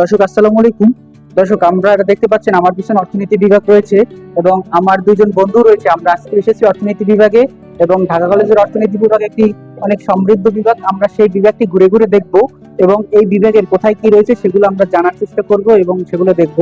দর্শক, আসসালামু আলাইকুম। দর্শক, আমরা দেখতে পাচ্ছেন, আমার পিছনে অর্থনীতি বিভাগ রয়েছে এবং আমার দুজন বন্ধু রয়েছে। আমরা আজকে এসেছি অর্থনীতি বিভাগে এবং ঢাকা কলেজের অর্থনীতি বিভাগ একটি অনেক সমৃদ্ধ বিভাগ। আমরা সেই বিভাগটি ঘুরে ঘুরে দেখব এবং এই বিভাগের কোথায় কি রয়েছে সেগুলো আমরা জানার চেষ্টা করব এবং সেগুলো দেখব।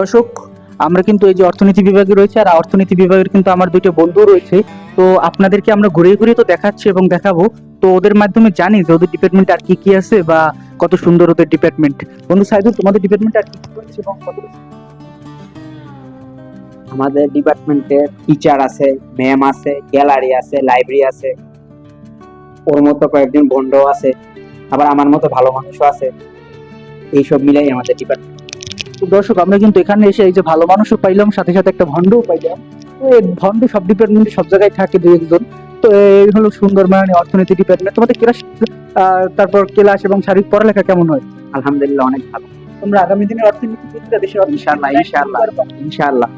দর্শক, আমরা কিন্তু এই যে অর্থনীতি বিভাগে রয়েছে আর অর্থনীতি বিভাগের কিন্তু আমার দুইটা বন্ধু রয়েছে। তো আপনাদেরকে আমরা ঘুরে ঘুরে তো দেখাচ্ছি এবং দেখাবো। তো ওদের মাধ্যমে জানি যে ওদের ডিপার্টমেন্ট আর কি কি আছে বা কত সুন্দর ওদের ডিপার্টমেন্ট বন্ধু সাইদুল, তোমাদের ডিপার্টমেন্ট আর কি কি রয়েছে এবং কত আমাদের ডিপার্টমেন্টে টিচার আছে ম্যাম আছে গ্যালারি আছে লাইব্রেরি আছে। ওর মতো কয়েকজন বন্ধু আছে, আবার আমার মতো ভালো মানুষও আছে। এইসব মিলাই আমাদের ডিপার্টমেন্ট দর্শক আমরা কিন্তু এখানে এসে এই যে ভালো মানুষও পাইলাম সাথে সাথে একটা ভণ্ডও পাইলাম। তো এই ভণ্ড সব ডিপার্টমেন্টে সব জায়গায় থাকে দুই একজন। তো এই হলো সুন্দর মানে অর্থনীতি ডিপার্টমেন্ট তোমাদের ক্লাস তারপর ক্লাস এবং শারীরিক পড়ালেখা কেমন হয়? আলহামদুলিল্লাহ অনেক ভালো। তোমরা আগামী দিনের অর্থনীতিবিদরা দেশের ইনশাআল্লাহ, ইনশাআল্লাহ। ইনশাআল্লাহ।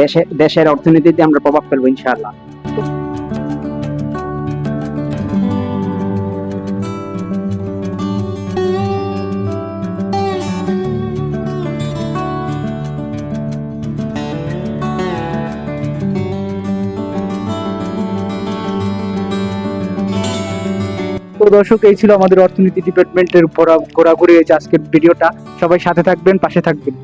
দেশে দেশের অর্থনীতিতে আমরা প্রভাব ফেলব ইনশাআল্লাহ। তো দর্শক, এই ছিল আমাদের অর্থনীতি ডিপার্টমেন্টের উপর ঘোরাঘুরি আজকের ভিডিওটা সবাই সাথে থাকবেন, পাশে থাকবেন।